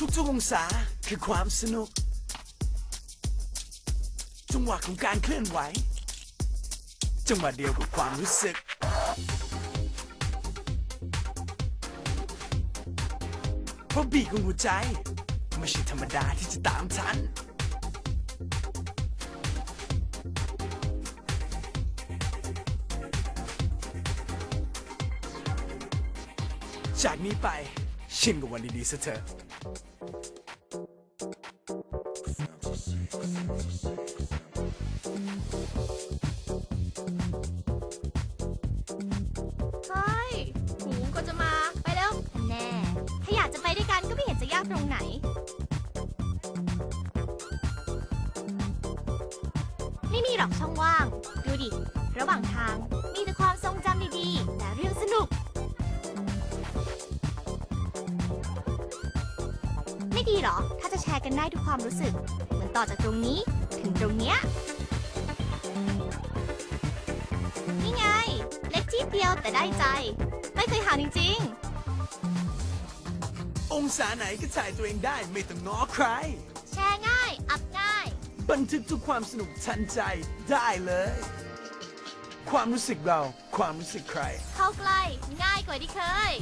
ทุกๆองศาคือความสนุก จังหวะของการเคลื่อนไหว จังหวะเดียวกับความรู้สึก เพราะบีของหัวใจ ไม่ใช่ธรรมดาที่จะตามทันจากนี้ไปชินกับวันดีๆซะเถอะ เฮ้ยหูก็จะมา ไปเร็วแน่ ถ้าอยากจะไปด้วยกันก็ไม่เห็นจะยากตรงไหน ไม่มีหรอกช่องว่าง ดูดิ ระหว่างทางมีแต่ความทรงจำดีๆ ดีหรอ ถ้าจะแชร์กันได้ทุกความรู้สึก เหมือนต่อจากตรงนี้ ถึงตรงเนี้ย นี่ไง เล็กที่เดียวแต่ได้ใจ ไม่เคยห่างจริงองศาไหนก็ถ่ายตัวเองได้ไม่ต้องง้อใครๆแชร์ง่าย อัพง่าย บันทึกทุกความสนุกทันใจได้เลย ความรู้สึกเรา ความรู้สึกใคร เข้าใกล้ง่ายกว่าที่เคย